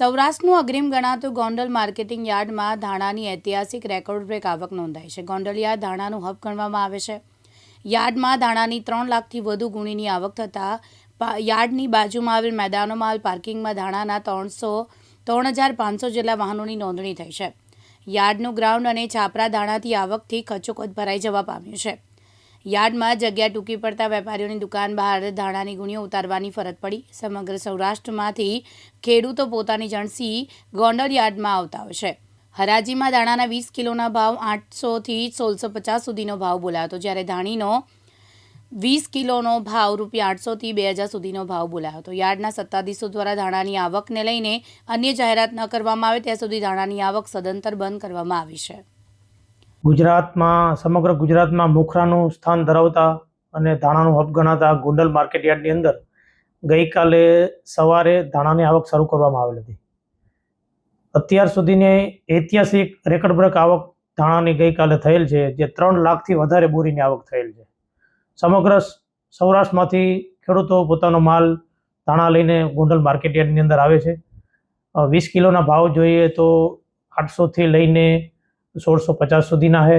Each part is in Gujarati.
સૌરાષ્ટ્રનું અગ્રીમ ગણાતું ગોંડલ માર્કેટિંગ યાર્ડમાં ધાણાની ઐતિહાસિક રેકોર્ડ બ્રેક આવક નોંધાઈ છે. ગોંડલ યાર્ડ ધાણાનું હબ ગણવામાં આવે છે. યાર્ડમાં ધાણાની ત્રણ લાખથી વધુ ગુણીની આવક થતાં યાર્ડની બાજુમાં આવેલ મેદાનોમાં આવેલ પાર્કિંગમાં ધાણાના ત્રણસો ત્રણ હજાર પાંચસો જેટલા વાહનોની નોંધણી થઈ છે. યાર્ડનું ગ્રાઉન્ડ અને છાપરા ધાણાથી આવકથી ખચોખચ ભરાઈ જવા પામ્યું છે. યાર્ડમાં જગ્યા ટૂંકી પડતા વેપારીઓની દુકાન બહાર ધાણાની ગુણીઓ ઉતારવાની ફરજ પડી. સમગ્ર સૌરાષ્ટ્રમાંથી ખેડૂતો પોતાની જણસી ગોંડલ યાર્ડમાં આવતા હોય છે. હરાજીમાં દાણાના વીસ કિલોના ભાવ આઠસોથી સોળસો પચાસ સુધીનો ભાવ બોલાયો હતો, જ્યારે ધાણીનો વીસ કિલોનો ભાવ રૂપિયા આઠસોથી બે હજાર સુધીનો ભાવ બોલાયો હતો. યાર્ડના સત્તાધીશો દ્વારા ધાણાની આવકને લઈને અન્ય જાહેરાત ન કરવામાં આવે, ત્યાં સુધી ધાણાની આવક સદંતર બંધ કરવામાં આવી છે. ગુજરાતમાં, સમગ્ર ગુજરાતમાં મોખરાનું સ્થાન ધરાવતા અને ધાણાનું હબ ગણાતા ગોંડલ માર્કેટ યાર્ડની અંદર ગઈકાલે સવારે ધાણાની આવક શરૂ કરવામાં આવેલ હતી. અત્યાર સુધીની ઐતિહાસિક રેકર્ડ બ્રેક આવક ધાણાની ગઈકાલે થયેલ છે, જે ત્રણ લાખથી વધારે બોરીની આવક થયેલ છે. સમગ્ર સૌરાષ્ટ્રમાંથી ખેડૂતો પોતાનો માલ ધાણા લઈને ગોંડલ માર્કેટ યાર્ડની અંદર આવે છે. વીસ કિલોના ભાવ જોઈએ તો આઠસોથી લઈને સોળસો પચાસ સુધીના છે.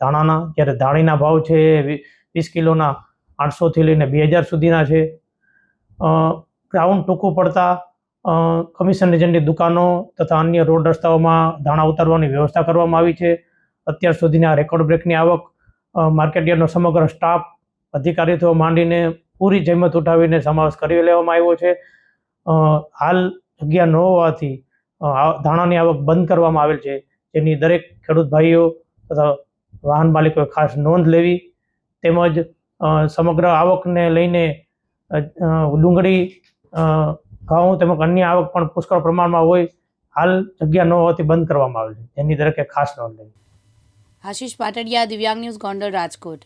ધાણાના, જ્યારે ધાણીના ભાવ છે એ વીસ કિલોના આઠસોથી લઈને બે હજાર સુધીના છે. ગ્રાઉન્ડ ટૂંકું પડતા કમિશન એજન્ટની દુકાનો તથા અન્ય રોડ રસ્તાઓમાં ધાણા ઉતારવાની વ્યવસ્થા કરવામાં આવી છે. અત્યાર સુધીની રેકોર્ડ બ્રેકની આવક માર્કેટયાર્ડનો માર્કેટ યાર્ડનો સમગ્ર સ્ટાફ અધિકારીઓ માંડીને પૂરી જહેમત ઉઠાવીને સમાવેશ કરી લેવામાં આવ્યો છે. હાલ જગ્યા ન હોવાથી ધાણાની આવક બંધ કરવામાં આવેલ છે. જેની દરેક ખેડૂત ભાઈઓ તથા વાહન માલિકોએ ખાસ નોંધ લેવી. તેમજ સમગ્ર આવકને લઈને ડુંગળી ઘઉં તેમજ અન્ય આવક પણ પુષ્કળ પ્રમાણમાં હોય, હાલ જગ્યા ન હોવાથી બંધ કરવામાં આવેલ છે. દરેકે ખાસ નોંધ લેવી. આશીષ પાટડિયા, દિવ્યાંગ ન્યૂઝ ગોંડલ રાજકોટ.